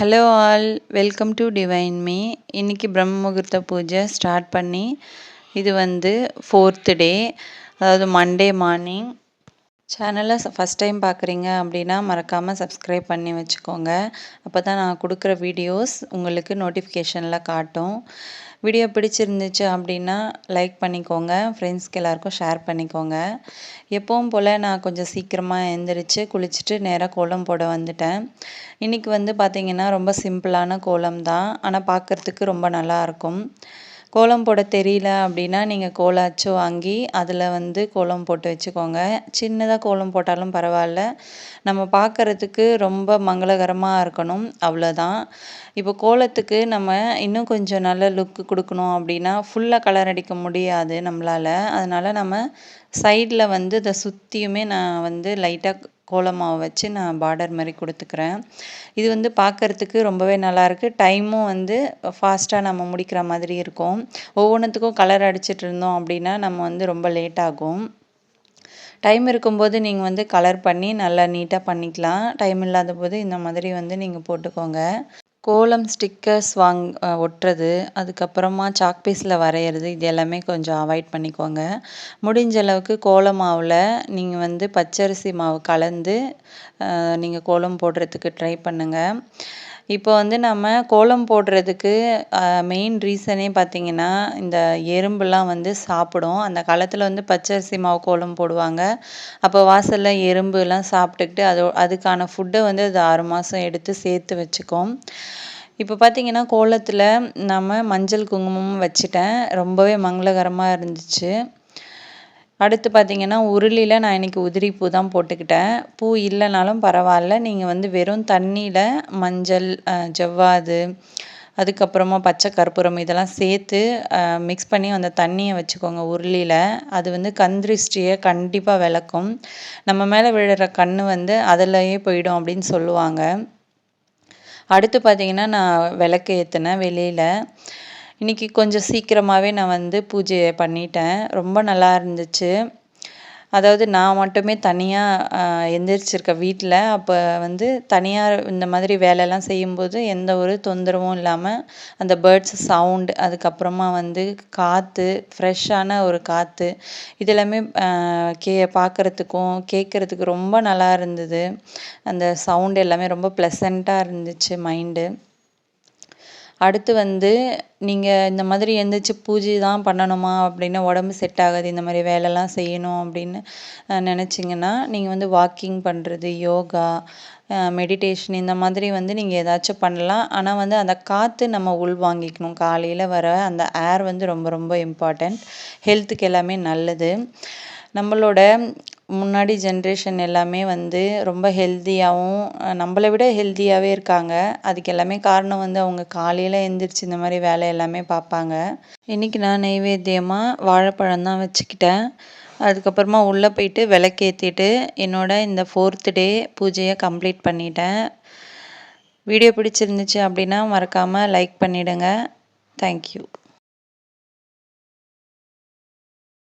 Hello all welcome to Divine Me இன்றைக்கி பிரம்ம முகூர்த்த பூஜை ஸ்டார்ட் பண்ணி இது வந்து ஃபோர்த்து டே அதாவது மண்டே மார்னிங் சேனலை ஃபஸ்ட் டைம் பார்க்குறீங்க அப்படின்னா மறக்காமல் சப்ஸ்கிரைப் பண்ணி வச்சுக்கோங்க. அப்போ தான் நான் கொடுக்குற வீடியோஸ் உங்களுக்கு நோட்டிஃபிகேஷனில் காட்டும். வீடியோ பிடிச்சிருந்துச்சு அப்படின்னா லைக் பண்ணிக்கோங்க. ஃப்ரெண்ட்ஸ்க்கு எல்லாருக்கும் ஷேர் பண்ணிக்கோங்க. எப்பவும் போல் நான் கொஞ்சம் சீக்கிரமாக எழுந்திரிச்சு குளிச்சுட்டு நேராக கோலம் போட வந்துட்டேன். இன்றைக்கி வந்து பார்த்திங்கன்னா ரொம்ப சிம்பிளான கோலம் தான். ஆனால் பார்க்குறதுக்கு ரொம்ப நல்லாயிருக்கும் கோலம் போட தெரியல அப்படின்னா நீங்கள் கோலாச்சு வாங்கி அதில் வந்து கோலம் போட்டு வச்சுக்கோங்க. சின்னதாக கோலம் போட்டாலும் பரவாயில்ல. நம்ம பார்க்குறதுக்கு ரொம்ப மங்களகரமாக இருக்கணும். அவ்வளோதான் இப்போ கோலத்துக்கு நம்ம இன்னும் கொஞ்சம் நல்ல லுக்கு கொடுக்கணும் அப்படின்னா ஃபுல்லாக கலர் அடிக்க முடியாது நம்மளால். அதனால் நம்ம சைடில் வந்து இதை சுற்றியுமே நான் வந்து லைட்டாக கோலமாவை வச்சு நான் பார்டர் மாதிரி கொடுத்துக்கிறேன். இது வந்து பார்க்குறதுக்கு ரொம்பவே நல்லாயிருக்கு டைமும் வந்து ஃபாஸ்ட்டாக நம்ம முடிக்கிற மாதிரி இருக்கும். ஒவ்வொன்றுத்துக்கும் கலர் அடிச்சிட்டு இருந்தோம் அப்படின்னா நம்ம வந்து ரொம்ப லேட் ஆகும். டைம் இருக்கும்போது நீங்கள் வந்து கலர் பண்ணி நல்லா நீட்டாக பண்ணிக்கலாம். டைம் இல்லாத போது இந்த மாதிரி வந்து நீங்கள் போட்டுக்கோங்க. கோலம் ஸ்டிக்கர்ஸ் வாங் ஒட்டுறது அதுக்கப்புறமா சாக் பீஸில் வரைகிறது இது எல்லாமே கொஞ்சம் அவாய்ட் பண்ணிக்கோங்க. முடிஞ்ச அளவுக்கு கோலம் மாவில் நீங்கள் வந்து பச்சரிசி மாவு கலந்து நீங்கள் கோலம் போடுறதுக்கு ட்ரை பண்ணுங்கள் இப்போ வந்து நம்ம கோலம் போடுறதுக்கு மெயின் ரீசனே பார்த்திங்கன்னா இந்த எறும்புலாம் வந்து சாப்பிடும். அந்த காலத்தில் வந்து பச்சரிசி மாவு கோலம் போடுவாங்க. அப்போ வாசலில் எறும்புலாம் சாப்பிட்டுக்கிட்டு அது அதுக்கான ஃபுட்டை வந்து அது ஆறு மாதம் எடுத்து சேர்த்து வச்சுக்கும். இப்போ பார்த்திங்கன்னா கோலத்தில் நம்ம மஞ்சள் குங்குமமும் வச்சுட்டேன். ரொம்பவே மங்களகரமாக இருந்துச்சு. அடுத்து பார்த்திங்கன்னா உருளியில் நான் இன்றைக்கி உதிரி பூ தான் போட்டுக்கிட்டேன். பூ இல்லைனாலும் பரவாயில்ல. நீங்கள் வந்து வெறும் தண்ணியில் மஞ்சள் ஜவ்வாது அதுக்கப்புறமா பச்சை கற்பூரம் இதெல்லாம் சேர்த்து மிக்ஸ் பண்ணி அந்த தண்ணியை வச்சுக்கோங்க உருளியில் அது வந்து கந்திருஷ்டியை கண்டிப்பாக விளக்கும். நம்ம மேலே விழுற கண் வந்து அதிலையே போயிடும் அப்படின்னு சொல்லுவாங்க. அடுத்து பார்த்திங்கன்னா நான் விளக்கு ஏற்றினேன் வெளியில். இன்றைக்கி கொஞ்சம் சீக்கிரமாகவே நான் வந்து பூஜையை பண்ணிட்டேன். ரொம்ப நல்லா இருந்துச்சு. அதாவது நான் மட்டுமே தனியாக எந்திரிச்சிருக்க வீட்டில் அப்போ வந்து தனியாக இந்த மாதிரி வேலையெல்லாம் செய்யும்போது எந்த ஒரு தொந்தரவும் இல்லாமல் அந்த பேர்ட்ஸ் சவுண்டு அதுக்கப்புறமா வந்து காற்று ஃப்ரெஷ்ஷான ஒரு காற்று இதெல்லாமே கே பார்க்குறதுக்கும் கேட்குறதுக்கு ரொம்ப நல்லா இருந்தது. அந்த சவுண்டு எல்லாமே ரொம்ப ப்ளசண்ட்டாக இருந்துச்சு மைண்டு அடுத்து வந்து நீங்கள் இந்த மாதிரி எந்திரிச்சு பூஜை தான் பண்ணணுமா? அப்படின்னா உடம்பு செட் ஆகாது இந்த மாதிரி வேலைலாம் செய்யணும் அப்படின்னு நினச்சிங்கன்னா நீங்கள் வந்து வாக்கிங் பண்ணுறது யோகா மெடிடேஷன் இந்த மாதிரி வந்து நீங்கள் ஏதாச்சும் பண்ணலாம். ஆனால் வந்து அந்த காற்று நம்ம உள் வாங்கிக்கணும். காலையில் வர அந்த ஏர் வந்து ரொம்ப ரொம்ப இம்பார்ட்டண்ட் ஹெல்த்துக்கு எல்லாமே நல்லது. நம்மளோட முன்னாடி ஜென்ரேஷன் எல்லாமே வந்து ரொம்ப ஹெல்த்தியாகவும் நம்மளை விட ஹெல்த்தியாகவே இருக்காங்க. அதுக்கு எல்லாமே காரணம் வந்து அவங்க காலையில் எழுந்திரிச்சு இந்த மாதிரி வேலை எல்லாமே பார்ப்பாங்க. இன்றைக்கி நான் நைவேத்தியமாக வாழைப்பழம் தான் வச்சுக்கிட்டேன். அதுக்கப்புறமா உள்ளே போயிட்டு விளக்கேற்றிட்டு என்னோட இந்த ஃபோர்த்து டே பூஜையை கம்ப்ளீட் பண்ணிட்டேன். வீடியோ பிடிச்சிருந்துச்சு அப்படின்னா மறக்காமல் லைக் பண்ணிவிடுங்க தேங்க்யூ